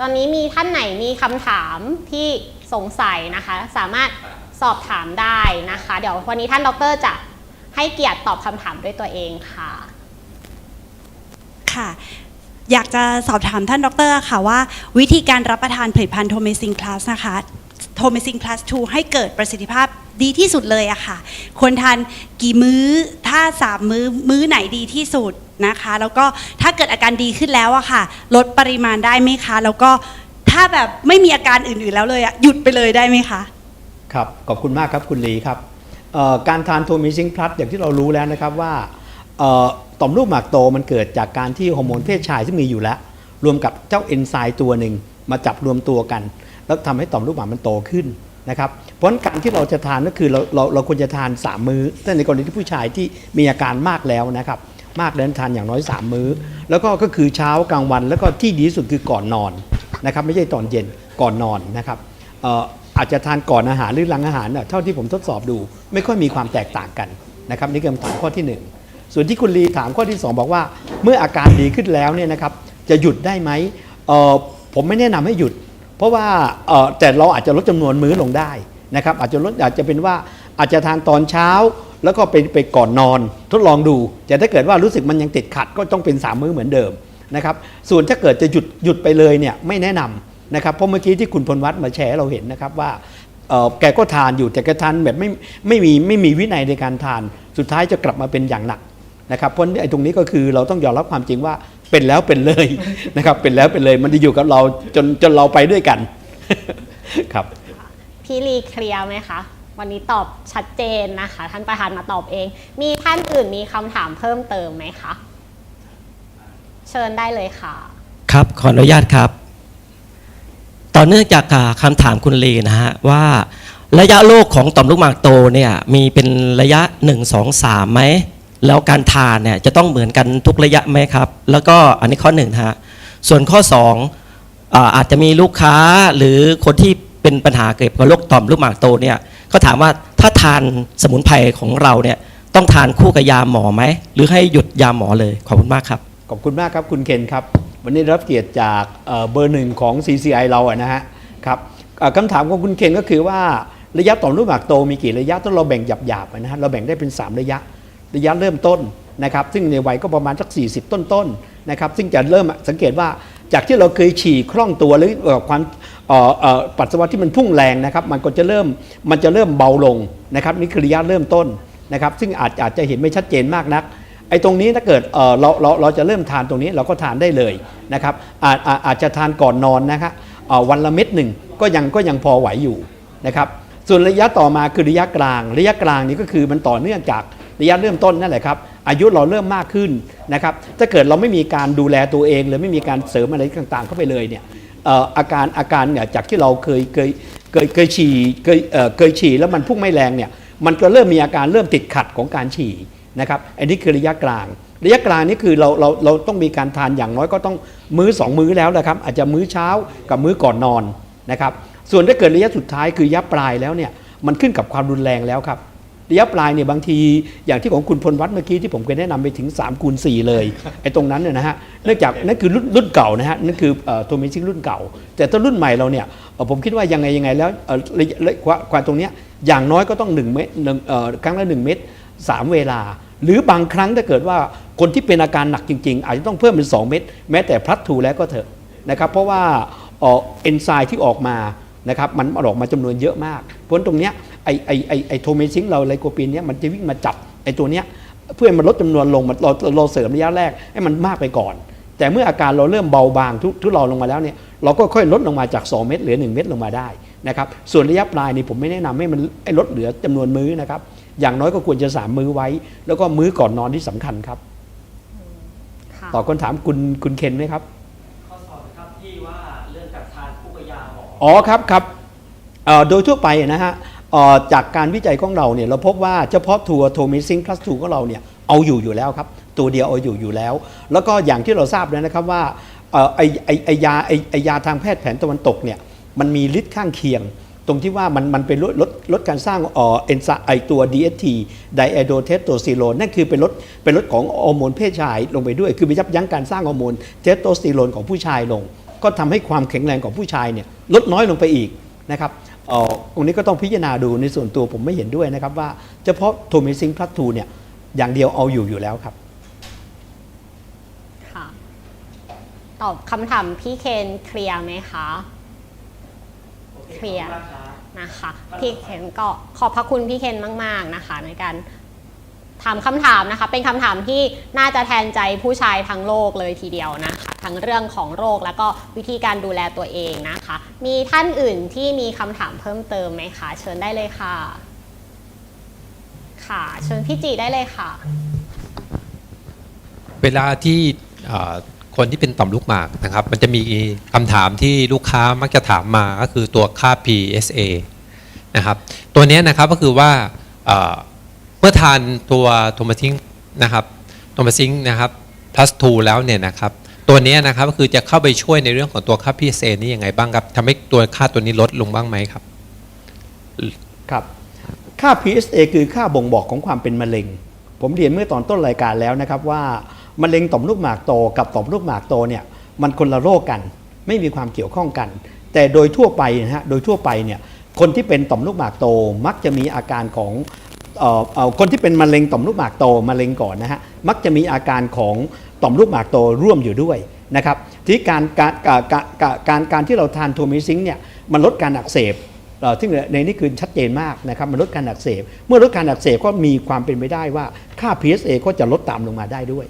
ตอนนี้มีท่านไหนมีคำถามที่สงสัยนะคะ สามารถสอบถามได้นะคะ เดี๋ยววันนี้ท่านดรจะให้เกียรติตอบคำถามด้วยตัวเองค่ะ ค่ะ อยากจะสอบถามท่านดรค่ะว่า วิธีการรับประทานผลิตภัณฑ์โทเมซิงคลาสนะคะโทเมซิงคลาส 2 ให้เกิดประสิทธิภาพ ดีที่สุดเลยอะค่ะ ควรทานกี่มื้อถ้าสามมื้อมื้อไหนดีที่สุดนะคะ แล้วก็ถ้าเกิดอาการดีขึ้นแล้วอะค่ะ ลดปริมาณได้ไหมคะ แล้วก็ถ้าแบบไม่มีอาการอื่นๆแล้วเลยอะหยุดไปเลยได้ไหมคะ ครับ ขอบคุณมากครับคุณลีครับการทานโทมิซิงพลัสอย่างที่เรารู้แล้วนะครับว่าต่อมลูกหมากโตมันเกิดจากการที่ฮอร์โมนเพศชายที่มีอยู่แล้ว รวมกับเจ้าเอนไซม์ตัวหนึ่งมาจับรวมตัวกัน แล้วทำให้ต่อมลูกหมากมันโตขึ้น นะครับเพราะงั้นการที่เราจะทานก็คือเราเราเราควรจะทาน 3 มื้อแต่ในกรณีที่ผู้ชายที่มีอาการมากแล้วนะครับ มากแล้วทานอย่างน้อย 3 มื้อ แล้วก็ก็คือเช้ากลางวันแล้วก็ที่ดีที่สุดคือก่อนนอนนะครับไม่ใช่ตอนเย็นก่อนนอนนะครับอาจจะทานก่อนอาหารหรือหลังอาหารเท่าที่ผมทดสอบดู ไม่ค่อยมีความแตกต่างกันนะครับนี่คือคำถามข้อที่หนึ่งส่วนที่คุณลีถามข้อที่สองบอกว่า เมื่ออาการดีขึ้นแล้วเนี่ยนะครับจะหยุดได้ไหมผมไม่แนะนำให้หยุด เพราะว่าแต่เราอาจจะลดจำนวนมื้อลงได้นะครับ อาจจะลดอาจจะเป็นว่าอาจจะทานตอนเช้าแล้วก็ไปไปก่อนนอนทดลองดู แต่ถ้าเกิดว่ารู้สึกมันยังติดขัดก็ต้องเป็น3มื้อเหมือนเดิมนะครับ ส่วนถ้าเกิดจะหยุดหยุดไปเลยเนี่ยไม่แนะนำนะครับ เพราะเมื่อกี้ที่คุณพลวัตมาแชร์เราเห็นนะครับว่าแกก็ทานอยู่แต่แกทานแบบไม่ไม่มีไม่มีวินัยในการทาน สุดท้ายจะกลับมาเป็นอย่างหนักนะครับเพราะไอ้ตรงนี้ก็คือเราต้องยอมรับความจริงว่า เป็นแล้วเป็นเลยนะครับ เป็นแล้วเป็นเลยมันจะอยู่กับเราจนจนเราไปด้วยกันครับ พี่ลีเคลียร์ไหมคะ วันนี้ตอบชัดเจนนะคะ ท่านประธานมาตอบเอง มีท่านอื่นมีคำถามเพิ่มเติมไหมคะ เชิญได้เลยค่ะ ครับขออนุญาตครับ ต่อเนื่องจากอ่าคำถามคุณลีนะฮะว่าระยะโรคของต่อมลูกหมากโตเนี่ยมีเป็นระยะ 1 2 3ไหม แล้วการทานเนี่ยจะต้องเหมือนกันทุกระยะไหมครับ แล้วก็อันนี้ข้อหนึ่งฮะส่วนข้อ2อาอาจจะมีลูกค้าหรือคนที่เป็นปัญหาเกี่ยวกับโรคต่อมลูกหมากโตเนี่ยเขาถามว่าถ้าทานสมุนไพรของเราเนี่ยต้องทานคู่กับยาหมอไหม หรือให้หยุดยาหมอเลย ขอบคุณมากครับ ขอบคุณมากครับคุณเคนครับ วันนี้รับเกียรติจากเบอร์หนึ่งของ CCI เราอะนะฮะครับคำถามของคุณเคนก็คือว่าระยะต่อมลูกหมากโตมีกี่ระยะต้องเราแบ่งหยาบๆนะฮะเราแบ่งได้เป็น 3 ระยะ ระยะเริ่มต้นนะครับซึ่งในวัยก็ประมาณสัก 40 ต้นๆนะครับซึ่งจะเริ่มสังเกตว่าจากที่เราเคยฉี่คล่องตัวหรือความปัสสาวะที่มันพุ่งแรงนะครับ มันก็จะเริ่มมันจะเริ่มเบาลงนะครับนี่คือระยะเริ่มต้นนะครับซึ่งอาจอาจจะเห็นไม่ชัดเจนมากนักไอ้ตรงนี้ถ้าเกิดเราเราเราจะเริ่มทานตรงนี้เราก็ทานได้เลยนะครับอาจอาจจะทานก่อนนอนนะครับวันละเม็ดหนึ่งก็ยังก็ยังพอไหวอยู่นะครับส่วนระยะต่อมาคือระยะกลาง ระยะกลางนี้ก็คือมันต่อเนื่องจาก ระยะเริ่มต้นนั่นแหละครับ อายุเราเริ่มมากขึ้นนะครับถ้าเกิดเราไม่มีการดูแลตัวเองหรือไม่มีการเสริมอะไรต่างๆ เข้าไปเลยเนี่ยอาการอาการเนี่ยจากที่เราเคยเคยเคยเคยฉี่เคยเอ่อเคยฉี่แล้วมันพุ่งไม่แรงเนี่ยมันก็เริ่มมีอาการเริ่มติดขัดของการฉี่นะครับอันนี้คือระยะกลาง ระยะกลางนี่คือเราเราเราต้องมีการทานอย่างน้อยก็ต้องมื้อสองมื้อแล้วนะครับ อาจจะมื้อเช้ากับมื้อก่อนนอนนะครับส่วนถ้าเกิดระยะสุดท้ายคือระยะปลายแล้วเนี่ยมันขึ้นกับความรุนแรงแล้วครับ ระยะปลายเนี่ยบางทีอย่างที่ของคุณพลวัตเมื่อกี้ที่ผมเคยแนะนำไปถึง3คูณ4เลยไอ้ตรงนั้นเนี่ยนะฮะเนื่องจากนั่นคือรุ่นรุ่นเก่านะฮะนั่นคือโทมิซิงรุ่นเก่า แต่ถ้ารุ่นใหม่เราเนี่ยเอ่อผมคิดว่ายังไงยังไงแล้วเอ่อระยะระยะความความตรงเนี้ยอย่างน้อยก็ต้อง1เม็ดหนึ่งเอ่อครั้งละ1เม็ด3 เวลา หรือบางครั้งถ้าเกิดว่าคนที่เป็นอาการหนักจริง ๆ อาจจะต้องเพิ่มเป็น 2 เม็ดแม้แต่พลัดทูแล้วก็เถอะนะครับเพราะว่าเอ่อเอนไซม์ที่ออกมานะครับมันออกมาจำนวนเยอะมาก เพราะฉะนั้นตรงเนี้ย ไอไอไอไอโทเมซิงเราไลโคปีนเนี้ยมันจะวิ่งมาจับไอตัวเนี้ยเพื่อให้มันลดจำนวนลงมันเราเราเสริมระยะแรกให้มันมากไปก่อน แต่เมื่ออาการเราเริ่มเบาบางทุทุเราลงมาแล้วเนี่ยเราก็ค่อยลดลงมาจาก 2 เม็ดเหลือ 1 เม็ดลงมาได้นะครับส่วนระยะปลายนี่ผมไม่แนะนำให้มันให้ลดเหลือจำนวนมื้อนะครับอย่างน้อยก็ควรจะ3มื้อไว้ แล้วก็มื้อก่อนนอนที่สำคัญครับค่ะตอบคำถามคุณคุณเคนไหมครับข้อสอบครับที่ว่าเรื่องการทานคู่กับยาหมออ๋อครับครับเอ่อโดยทั่วไปนะฮะเอ่อ จากการวิจัยของเราเนี่ยเราพบว่าเฉพาะทัวโทมิซิง plus 2ของเราเนี่ยเอาอยู่อยู่แล้วครับ ตัวเดียวเอาอยู่อยู่แล้ว แล้วก็อย่างที่เราทราบแล้วนะครับว่าเอ่อไอไอไอยาไอไอยาทางแพทย์แผนตะวันตกเนี่ยมันมีฤทธิ์ข้างเคียง ตรงที่ว่ามันมันเป็นลดลดลดการสร้างเอ่อเอนไซไอตัว DST ไดอะโดเทสโทสเตอโรนนั่นคือเป็นลดเป็นลดของฮอร์โมนเพศชายลงไปด้วย คือไปยับยั้งการสร้างฮอร์โมนเทสโทสเตอโรนของผู้ชายลง ก็ทำให้ความแข็งแรงของผู้ชายเนี่ยลดน้อยลงไปอีก นะครับเอ่อตรงนี้ก็ต้องพิจารณาดูในส่วนตัวผมไม่เห็นด้วยนะครับ ว่าเฉพาะโทมิซิงพลัสทูเนี่ยอย่างเดียวเอาอยู่อยู่แล้วครับค่ะตอบคำถามพี่เคนเคลียร์ไหมคะเคลียร์นะคะพี่เคนก็ขอบพระคุณพี่เคนมาก ๆนะคะ ในการถามคำถามนะคะ เป็นคำถามที่น่าจะแทนใจผู้ชายทั้งโลกเลยทีเดียวนะคะ ทั้งเรื่องของโรคแล้วก็วิธีการดูแลตัวเองนะคะ มีท่านอื่นที่มีคำถามเพิ่มเติมไหมคะ เชิญได้เลยค่ะ ค่ะ เชิญพี่จีได้เลยค่ะ เวลาที่คนที่เป็นต่อมลูกหมากนะครับ มันจะมีคำถามที่ลูกค้ามักจะถามมาก็คือตัวค่า PSA นะครับ ตัวนี้นะครับก็คือว่าเมื่อทานตัวโทมาซิงนะครับโทมาซิงนะครับ plus 2แล้วเนี่ยนะครับ ตัวนี้นะครับก็คือจะเข้าไปช่วยในเรื่องของตัวค่า PSA นี่ยังไงบ้างครับทำให้ตัวค่าตัวนี้ลดลงบ้างไหมครับ ครับค่า PSA คือค่าบ่งบอกของความเป็นมะเร็ง ผมเรียนเมื่อตอนต้นรายการแล้วนะครับว่ามะเร็งต่อมลูกหมากโตกับต่อมลูกหมากโตเนี่ยมันคนละโรคกัน ไม่มีความเกี่ยวข้องกัน แต่โดยทั่วไปนะฮะโดยทั่วไปเนี่ยคนที่เป็นต่อมลูกหมากโตมักจะมีอาการของเอ่อเอ่อคนที่เป็นมะเร็งต่อมลูกหมากโตมะเร็งก่อนนะฮะ มักจะมีอาการของต่อมลูกหมากโตร่วมอยู่ด้วยนะครับที่การการการการการที่เราทานโทมิซิงเนี่ยมันลดการอักเสบเอ่อที่ในนี้คือชัดเจนมากนะครับมันลดการอักเสบ เมื่อลดการอักเสบก็มีความเป็นไปได้ว่าค่า PSA ก็จะลดตามลงมาได้ด้วย